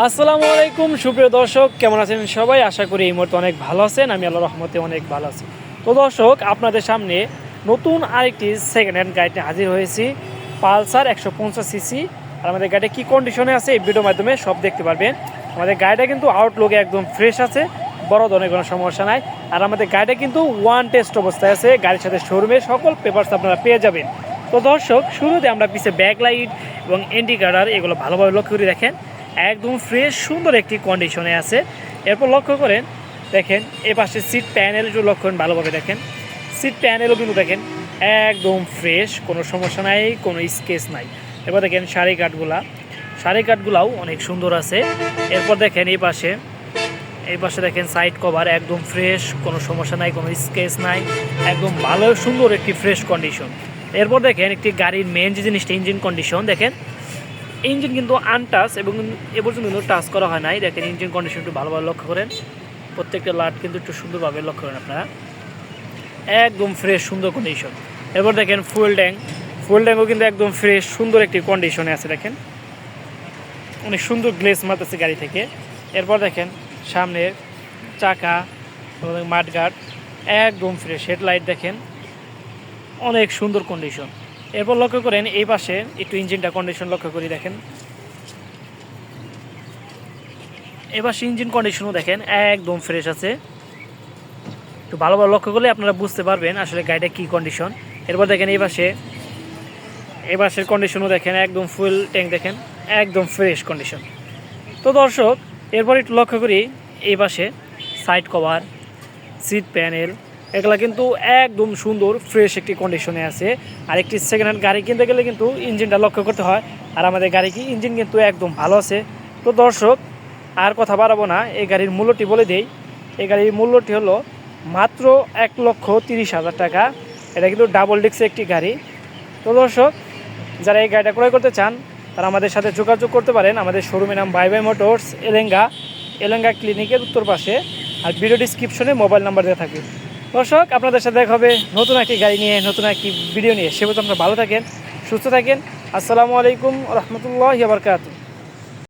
আসসালামু আলাইকুম, সুপ্রিয় দর্শক, কেমন আছেন সবাই? আশা করি এই মুহূর্তে অনেক ভালো আছেন, আমি আল্লাহ রহমতে অনেক ভালো আছি। তো দর্শক, আপনাদের সামনে নতুন আরেকটি সেকেন্ড হ্যান্ড গাড়িতে হাজির হয়েছি, পালসার একশো পঞ্চাশ সিসি আর আমাদের গাড়িটা কী কন্ডিশনে আছে এই ভিডিওর মাধ্যমে সব দেখতে পারবেন। আমাদের গাড়িটা কিন্তু আউটলুকে একদম ফ্রেশ আছে, বড় ধরনের কোনো সমস্যা নাই। আর আমাদের গাড়িটা কিন্তু ওয়ান টেস্ট অবস্থায় আছে, গাড়ির সাথে শোরুমে সকল পেপারস আপনারা পেয়ে যাবেন। তো দর্শক, শুরুতে আমরা পিছে ব্যাক লাইট এবং ইন্ডিকেটার এগুলো ভালোভাবে লক্ষ্য করে দেখেন। একদম ফ্রেশ সুন্দর একটি কন্ডিশনে আছে। এরপর লক্ষ্য করেন, দেখেন এ পাশে সিট প্যানেল একটু লক্ষ্য করেন ভালোভাবে, দেখেন। সিট প্যানেলও কিন্তু দেখেন, একদম ফ্রেশ কোনো সমস্যা নাই, কোনো স্কেচ নাই। এরপর দেখেন শাড়ি কাঠগুলা শাড়ি কাঠগুলাও অনেক সুন্দর আছে। এরপর দেখেন এই পাশে এই পাশে দেখেন সাইড কভার একদম ফ্রেশ কোনো সমস্যা নাই, কোনো স্কেচ নাই, একদম ভালো, সুন্দর একটি ফ্রেশ কন্ডিশন এরপর দেখেন একটি গাড়ির মেন যে জিনিসটা ইঞ্জিন কন্ডিশন দেখেন ইঞ্জিন কিন্তু আনটাচ এবং এ পর্যন্ত কিন্তু টাচ করা হয় নাই। দেখেন ইঞ্জিন কন্ডিশন একটু ভালোভাবে লক্ষ্য করেন। প্রত্যেকটা লাট কিন্তু একটু সুন্দরভাবে লক্ষ্য করেন আপনারা। একদম ফ্রেশ সুন্দর কন্ডিশন এরপর দেখেন ফুয়েল ট্যাঙ্ক ফুয়েল ট্যাঙ্কও কিন্তু একদম ফ্রেশ সুন্দর একটি কন্ডিশনে আছে, দেখেন। অনেক সুন্দর গ্লেস মারতেছে গাড়ি থেকে। এরপর দেখেন সামনের চাকা মাঠগার্ড একদম ফ্রেশ হেডলাইট দেখেন। অনেক সুন্দর কন্ডিশন এরপর লক্ষ্য করেন, এই পাশে একটু ইঞ্জিনটা কন্ডিশন লক্ষ্য করি, দেখেন। এবার ইঞ্জিন কন্ডিশনও দেখেন, একদম ফ্রেশ আছে। একটু ভালোভাবে লক্ষ্য করলে আপনারা বুঝতে পারবেন আসলে গাড়িটা কী কন্ডিশন এরপর দেখেন, এই পাশে, এই পাশের কন্ডিশনও দেখেন, একদম ফুল ট্যাঙ্ক দেখেন, একদম ফ্রেশ কন্ডিশন তো দর্শক, এরপর একটু লক্ষ্য করি, এই পাশে সাইড কভার সিট প্যানেল এগুলা কিন্তু একদম সুন্দর ফ্রেশ একটি কন্ডিশনে আছে। আর একটি সেকেন্ড হ্যান্ড গাড়ি কিনতে গেলে কিন্তু ইঞ্জিনটা লক্ষ্য করতে হয়। আর আমাদের গাড়ি কি ইঞ্জিন কিন্তু একদম ভালো আছে। তো দর্শক, আর কথা বাড়াবো না, এই গাড়ির মূল্যটি বলে দেই। এই গাড়ির মূল্যটি হলো মাত্র এক লক্ষ তিরিশ হাজার টাকা। এটা কিন্তু ডাবল ডিক্সের একটি গাড়ি। তো দর্শক, যারা এই গাড়িটা ক্রয় করতে চান, তারা আমাদের সাথে যোগাযোগ করতে পারেন। আমাদের শোরুমের নাম বাই বাই মোটরস এলেঙ্গা। এলেঙ্গা ক্লিনিকের উত্তর পাশে। আর ভিডিও ডিসক্রিপশনে মোবাইল নাম্বার দেওয়া থাকবে। দর্শক, আপনাদের সাথে দেখা হবে নতুন একটি গাড়ি নিয়ে, নতুন একটি ভিডিও নিয়ে। সে আপনারা ভালো থাকেন, সুস্থ থাকেন। আসসালামু আলাইকুম রহমতুল্লাহ বারকাত